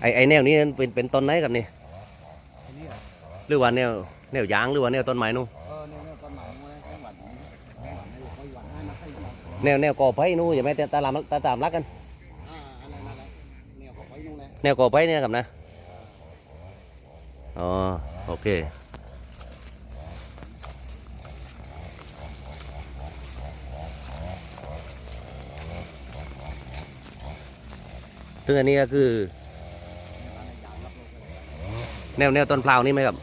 ไอไอแนวนี้เป็นเป็นต้นไหนครับนี่ทีนี้เหรอหรือว่าแนวแนวยางหรือว่าแนวต้นไม้นู่นเออเนี่ยเนี่ยต้นไม้นู้นนะจังหวัดนี้จังหวัดนี้เขาหวัดให้นะให้หวัดแนวแนวกอไผ่นู่นอย่าไหมแต่ตาลามตาตามรักกัน อ่าอะไรนั่นแหละเนี่ยเขาไปนู่นแหละแนวกอไผ่เนี่ยครับนะอ๋อโอเคซึ่งอันนี้ก็คือ แนวแนวต้นเปล่านี่ไหมครับ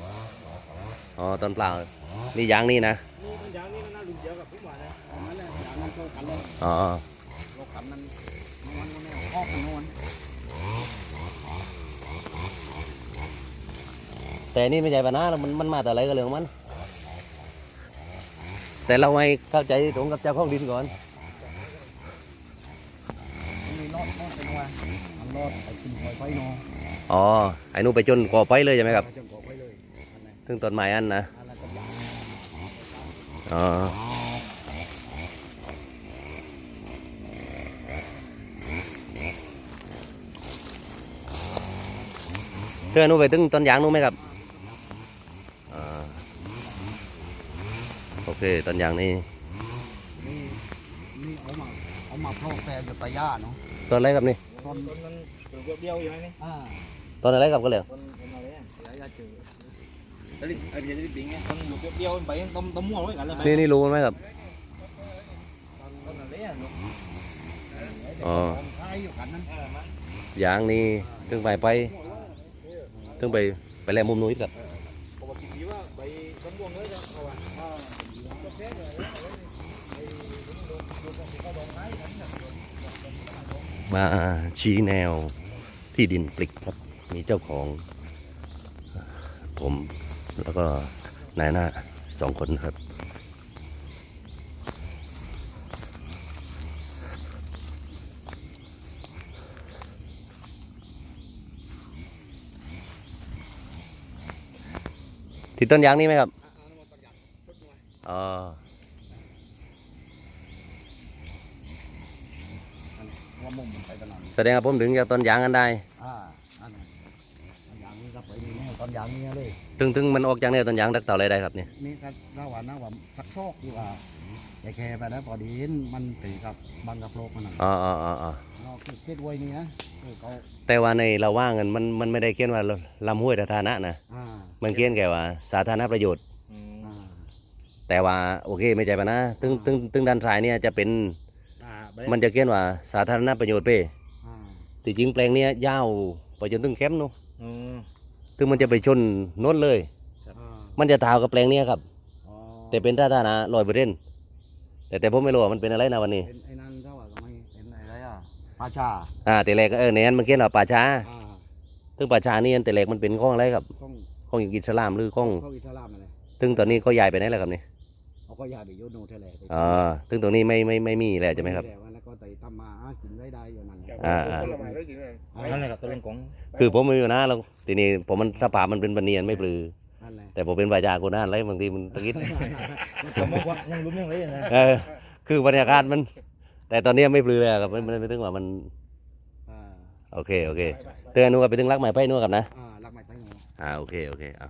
อ๋อต้นเปล่านี่ยางนี่นะนี่มันยางนี่มันน่ารุ่นเดียวกับพี่หวานนะนั่นแหละยางนั้นโชว์กันเลยอ๋อโลกกันนั้นนวลนวลเนี่ยคอกกันนวลแต่นี่ไม่ใช่ปัญหาแล้วมันมันมาแต่อะไรก็เรื่องของมัน แต่เราให้เข้าใจตรงกับเจ้าของดินก่อน อ๋อไอ้นู่ไปจนก่อไฟเลยใช่ไหมครับถึงต้นไม้อันนะอ๋อเธอนู่นไปถึงต้นยางนูไหมครับอโอเคต้นยางนี่นี่เอามาเอามาเข้าแฟนอยู่ตะย่าเนาะ ต้นอะไรครับนี่ต้นนมันเป็นเดียวอยู่ไหมนี่อ่าต้นอะไรครับก็เลยต้นต้นอะไรอะตะย่าเจอตะลิไอ้เบียร์ตะลิปิงไงต้นอยู่เดียวๆไปต้มต้มม่วงไว้กันเลยไหมนี่นี่รู้ไหมครับต้นอะไรอะลูกอ๋อใช่อยู่กันนั้นเออมันยางนี่ถึงไปไปถึงไปไปแลมุมนู้นอีกครับ ปกติว่าใบต้น มาอะมาชี้แนวที่ดินปลิกครับ มีเจ้าของ ผมแล้วก็นายหน้าสองคนครับ ที่ต้นยางนี่ไหมครับอ๋อ ว่ามุมมันไปตลอดแสดงว่าผมถึงจากต้นยางกันได้ อ่าอันนั้นต้นยางนี่ก็ไปนี่แน่ต้นยางนี่เลย ถึงถึงมันออกจากแนวต้นยางตักเต่าอะไรได้ครับเนี่ยนี่ก็ถ้าว่านะว่าสักโชคดีกว่าแค่แค่ไปแล้วพอดีมันตีกับบังกับโลกมันน่ะอ๋ออ๋ออ๋ออ๋อเราคิดคิดไว้นี่นะเออเขาแต่ว่าในเราว่าเงินมันมันไม่ได้เขียนว่าลำห้วยสาธารณะนะอ่ามันเขียนแค่ว่าสาธารณประโยชน์อืมอ่าแต่ว่าโอเคไม่ใช่ปะนะตึงตึงตึงด้านซ้ายเนี่ยจะเป็นอ่าใบ มันจะเขียนว่าสาธารณประโยชน์เป้อ่าที่จริงแปลงเนี้ยยาวไปจนถึงแคมป์นู้นอืมถึงมันจะไปชนโน้นเลยอ่ามันจะทาวกับแปลงเนี้ยครับอ๋อแต่เป็นท่าทานะลอยเปอร์เซ็นต์แต่แต่ผมไม่รู้ว่ามันเป็นอะไรนะวันนี้เป็นไอ้นั่นก็ว่าทำไมเป็นอะไรอะปลาชาอ่าแต่แรกก็เออในนั้นมันเขียนว่าป่าช้าอ่าถึงป่าช้านี่แต่แรกมันเป็นข้องอะไรครับต้องข้องอิสลามหรือข้องเข้าอิสลามอะไรถึงตอนนี้ก็ย้ายไปไหนแล้วครับนี่เขาก็ย้ายไปอยูโนเทเลไปอ๋อถึงตรงนี้ไม่ไม่ไม่มีแล้วใช่ไหมครับแล้ว ก็ไต่ทำมาหากินได้ได้อยู่นั่นแหละอ่าอ่านั่นแหละครับตัวเป็นของคือผมไม่มีปัญหาหรอกทีนี้ผมมันสภาพมันเป็นบันเนียนไม่ปลือ นั่นแหละแต่ผมเป็นประชาคนนั้นไรบางทีมันตะกิด ผมบอกว่ายังลุ้มยังเลยนะเออ คือบรรยากาศมัน แต่ตอนนี้ไม่ปลือเลยครับไม่ไม่ไม่ถึงว่ามันอ่าโอเคโอเค เตือนนูกับไปถึงรักใหม่ไปนูกับนะ อ่ารักไม่ตั้งหัวอ่าโอเคโอเคเอา